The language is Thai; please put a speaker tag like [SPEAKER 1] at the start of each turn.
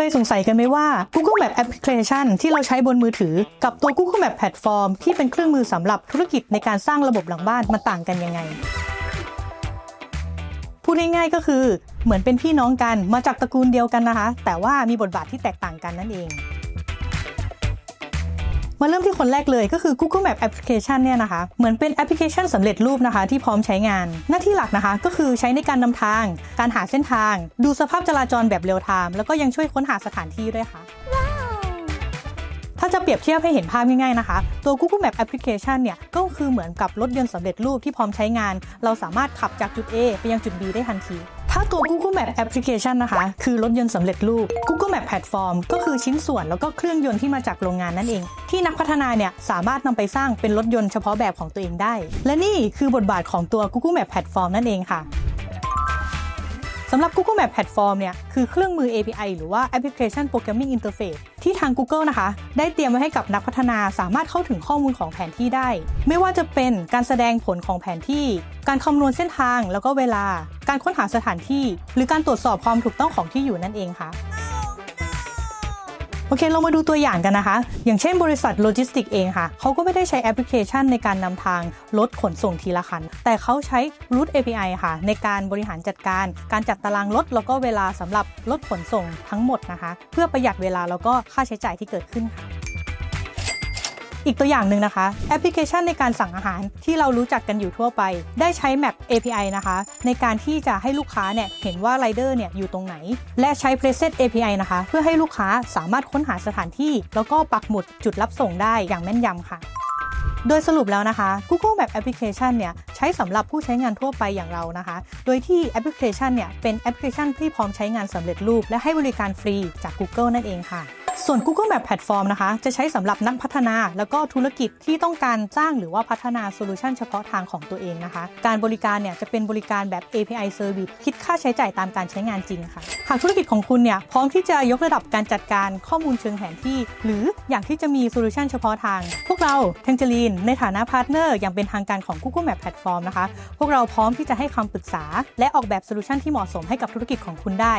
[SPEAKER 1] เคยสงสัยกันไหมว่า Google Map Application ที่เราใช้บนมือถือ กับตัว Google Map Platform ที่เป็นเครื่องมือสำหรับธุรกิจในการสร้างระบบหลังบ้านมันต่างกันยังไง พูดง่ายๆก็คือ เหมือนเป็นพี่น้องกันมาจากตระกูลเดียวกันนะคะ แต่ว่ามีบทบาทที่แตกต่างกันนั่นเอง มาเริ่มที่คนแรกเลยก็คือ Google Map Application เนี่ยนะคะ เหมือนเป็นแอปพลิเคชันสำเร็จรูปนะคะ ที่พร้อมใช้งาน หน้าที่หลักนะคะ ก็คือใช้ในการนำทาง การหาเส้นทาง ดูสภาพจราจรแบบเรียลไทม์แล้วก็ยังช่วยค้นหาสถานที่ด้วยค่ะ ถ้าจะเปรียบเทียบให้เห็นภาพง่ายๆนะคะ ตัว Google Map Application เนี่ยก็คือเหมือนกับรถยนต์สำเร็จรูปที่พร้อมใช้งาน เราสามารถขับจากจุด A ไปยังจุด B ได้ทันที ถ้าตัว Google Map Application นะคะ คือรถยนต์สำเร็จรูป Google Map Platform ก็คือชิ้นส่วนแล้วก็เครื่องยนต์ที่มาจากโรงงานนั่นเอง ที่นักพัฒนาเนี่ยสามารถนำไปสร้างเป็นรถยนต์เฉพาะแบบของตัวเองได้ และนี่คือบทบาทของตัว Google Map Platform นั่นเองค่ะ สำหรับ Google Map Platform เนี่ยคือเครื่องมือ API หรือว่า Application Programming Interface ที่ทาง Google นะคะ ได้เตรียมไว้ให้กับนักพัฒนาสามารถเข้าถึงข้อมูลของแผนที่ได้ ไม่ว่าจะเป็นการแสดงผลของแผนที่ การคำนวณเส้นทางแล้วก็เวลา การค้นหาสถานที่ หรือการตรวจสอบความถูกต้องของที่อยู่นั่นเองค่ะ โอเค เรามาดูตัวอย่างกันนะคะ อย่างเช่นบริษัทโลจิสติกเองค่ะ เขาก็ไม่ได้ใช้แอปพลิเคชันในการนำทางรถขนส่งทีละคัน แต่เขาใช้ Route API ค่ะ ในการบริหารจัดการ การจัดตารางรถ แล้วก็เวลาสำหรับรถขนส่งทั้งหมดนะคะ เพื่อประหยัดเวลาแล้วก็ค่าใช้จ่ายที่เกิดขึ้นค่ะ อีกตัวอย่างหนึ่งนะคะ แอปพลิเคชันในการสั่งอาหารที่เรารู้จักกันอยู่ทั่วไป ได้ใช้ Map API นะคะ ในการที่จะให้ลูกค้าเนี่ยเห็นว่าไรเดอร์เนี่ยอยู่ตรงไหน และใช้ Preset API นะคะ เพื่อให้ลูกค้าสามารถค้นหาสถานที่ แล้วก็ปักหมุดจุดรับส่งได้อย่างแม่นยำค่ะโดยสรุปแล้วนะคะ Google Map Application เนี่ยใช้สำหรับผู้ใช้งานทั่วไปอย่างเรานะคะ โดยที่แอปพลิเคชันเนี่ยเป็นแอปพลิเคชันที่พร้อมใช้งานสำเร็จรูป และให้บริการฟรีจาก Google นั่นเองค่ะ ส่วน Google Map Platform นะคะ จะใช้สำหรับนักพัฒนา แล้วก็ธุรกิจที่ต้องการสร้างหรือว่าพัฒนาโซลูชันเฉพาะทางของตัวเองนะคะ การบริการเนี่ยจะเป็นบริการแบบ API Service คิดค่าใช้จ่ายตามการใช้งานจริงค่ะ หากธุรกิจของคุณเนี่ยพร้อมที่จะยกระดับการจัดการข้อมูลเชิงแผนที่ หรืออยากที่จะมีโซลูชันเฉพาะทาง พวกเรา t a n g e r i n e ในฐานะพาร์ทเนอร์อย่างเป็นทางการของ Google Map Platform นะคะ พวกเราพร้อมที่จะให้คำปรึกษา และออกแบบโซลูชันที่เหมาะสมให้กับธุรกิจของคุณได้